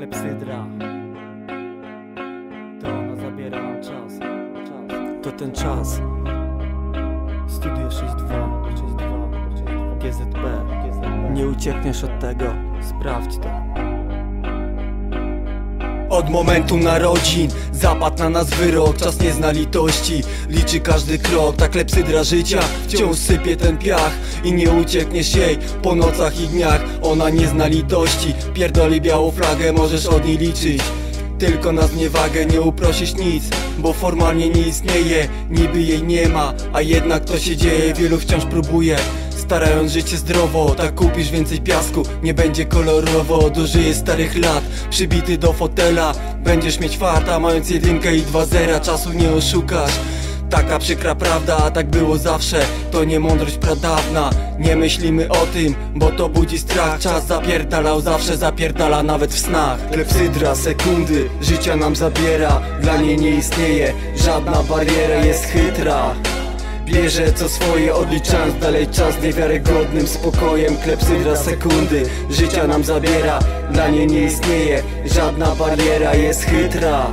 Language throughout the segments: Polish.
klepsydra To ona zabiera czas, czas. To ten czas. Studio 6.2 GZP Nie uciekniesz od tego. Sprawdź to. Od momentu narodzin. Zapadł na nas wyrok Czas nie zna litości, liczy każdy krok Ta klepsydra życia. Wciąż sypie ten piach I nie uciekniesz jej. Po nocach i dniach Ona nie zna litości, pierdoli białą flagę Możesz od niej liczyć. Tylko na zniewagę nie uprosisz nic Bo formalnie nie istnieje, niby jej nie ma A jednak to się dzieje, wielu wciąż próbuje Starając życie zdrowo, tak kupisz więcej piasku. Nie będzie kolorowo, dożyjesz starych lat. Przybity do fotela, będziesz mieć farta Mając jedynkę i dwa zera, czasu nie oszukasz. Taka przykra prawda, a tak było zawsze. To nie mądrość pradawna. Nie myślimy o tym, bo to budzi strach. Czas zapierdalał, zawsze zapierdala nawet w snach. Klepsydra, sekundy, życia nam zabiera. Dla niej nie istnieje, żadna bariera jest chytra Bierze co swoje, odliczając dalej czas Niewiarygodnym spokojem Klepsydra sekundy, życia nam zabiera Dla niej nie istnieje, żadna bariera jest chytra.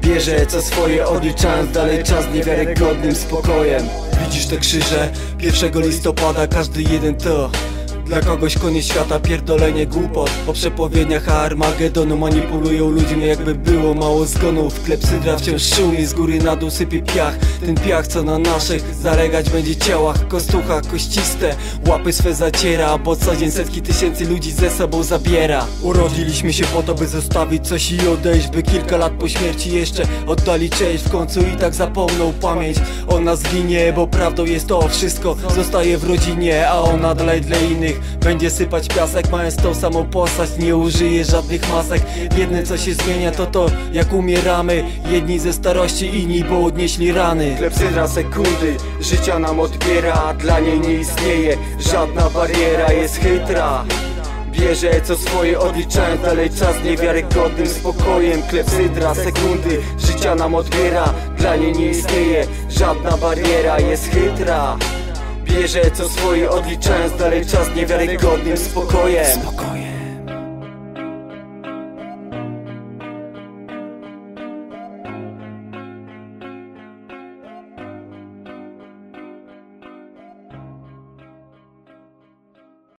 Bierze co swoje, odliczając dalej czas Niewiarygodnym spokojem. Widzisz te krzyże? 1 listopada każdy jeden to dla kogoś koniec świata pierdolenie głupot. Po przepowiedniach Armagedonu manipulują ludźmi jakby było mało zgonów Klepsydra wciąż szumi, z góry na dół sypie piach. Ten piach co na naszych zalegać będzie ciałach. Kostucha kościste, łapy swe zaciera Bo co dzień setki tysięcy ludzi ze sobą zabiera. Urodziliśmy się po to by zostawić coś i odejść By kilka lat po śmierci jeszcze oddali cześć. W końcu i tak zapomną pamięć o nas ginie Bo prawdą jest to wszystko. Zostaje w rodzinie A ona dalej dla innych będzie sypać piasek Mając tą samą postać. Nie użyje żadnych masek. Jedne co się zmienia to to jak umieramy. Jedni ze starości, inni bo odnieśli rany. Klepsydra sekundy, życia nam odbiera Dla niej nie istnieje żadna bariera Jest chytra. Bierze co swoje odliczając dalej czas niewiarygodnym spokojem. Klepsydra sekundy, życia nam odbiera Dla niej nie istnieje żadna bariera Jest chytra Bierze co swoje, odliczając dalej czas niewiarygodnym spokojem.